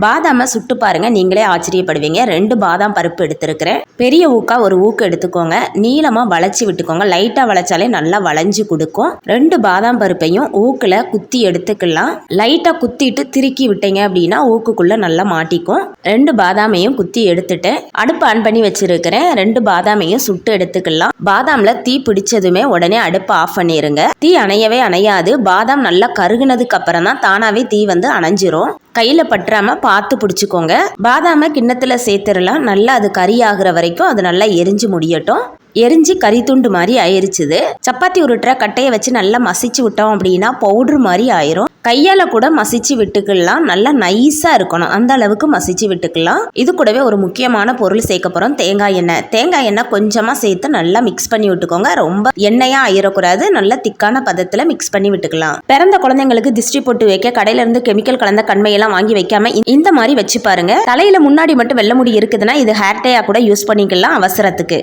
பாதாமை சுட்டு பாருங்க நீங்களே ஆச்சரியப்படுவீங்க. ரெண்டு பாதாம் பருப்பு எடுத்திருக்கிறேன். பெரிய ஊக்கா ஒரு ஊக்கு எடுத்துக்கோங்க. நீளமாக வளைச்சி விட்டுக்கோங்க. லைட்டாக வளைச்சாலே நல்லா வளைஞ்சு கொடுக்கும். ரெண்டு பாதாம் பருப்பையும் ஊக்கில் குத்தி எடுத்துக்கலாம். லைட்டாக குத்திட்டு திருக்கி விட்டீங்க அப்படின்னா ஊக்குக்குள்ளே நல்லா மாட்டிக்கும். ரெண்டு பாதாமையும் குத்தி எடுத்துட்டேன். அடுப்பு ஆன் பண்ணி வச்சிருக்கிறேன். ரெண்டு பாதாமையும் சுட்டு எடுத்துக்கலாம். பாதாமில் தீ பிடிச்சதுமே உடனே அடுப்பு ஆஃப் பண்ணிடுங்க தீ அணையவே அணையாது. பாதாம் நல்லா கருகுனதுக்கு அப்புறம் தான் தானாகவே தீ வந்து அணைஞ்சிரும். கையில் பற்றாமல் பார்த்து பிடிச்சிக்கோங்க. பாதாமை கிண்ணத்தில் சேர்த்துடலாம். நல்லா அது கறி ஆகிற வரைக்கும் அது நல்லா எரிஞ்சு முடியட்டும். எரிஞ்சு கறி துண்டு மாதிரி ஆயிருச்சுது. சப்பாத்தி உருட்டுற கட்டையை வச்சு நல்லா மசிச்சு விட்டோம் அப்படின்னா பவுட்ரு மாதிரி ஆயிரும். கையால் கூட மசிச்சு விட்டுக்கலாம். நல்லா நைஸாக இருக்கணும். அந்த அளவுக்கு மசிச்சு விட்டுக்கலாம். இது கூடவே ஒரு முக்கியமான பொருள் சேர்க்க போகிறோம் தேங்காய் எண்ணெய். தேங்காய் எண்ணெய் கொஞ்சமாக சேர்த்து நல்லா மிக்ஸ் பண்ணி விட்டுக்கோங்க. ரொம்ப எண்ணெயாக ஆயிடக்கூடாது நல்லா திக்கான பதத்தில் மிக்ஸ் பண்ணி விட்டுக்கலாம். பிறந்த குழந்தைங்களுக்கு திஷ்டி போட்டு வைக்க கடையில இருந்து கெமிக்கல் கலந்த கண்மையெல்லாம் வாங்கி வைக்காம இந்த- மாதிரி வச்சு பாருங்க. தலையில முன்னாடி மட்டும் வெள்ளை முடி இருக்குதுன்னா இது ஹேர்டேயாக கூட யூஸ் பண்ணிக்கலாம் அவசரத்துக்கு.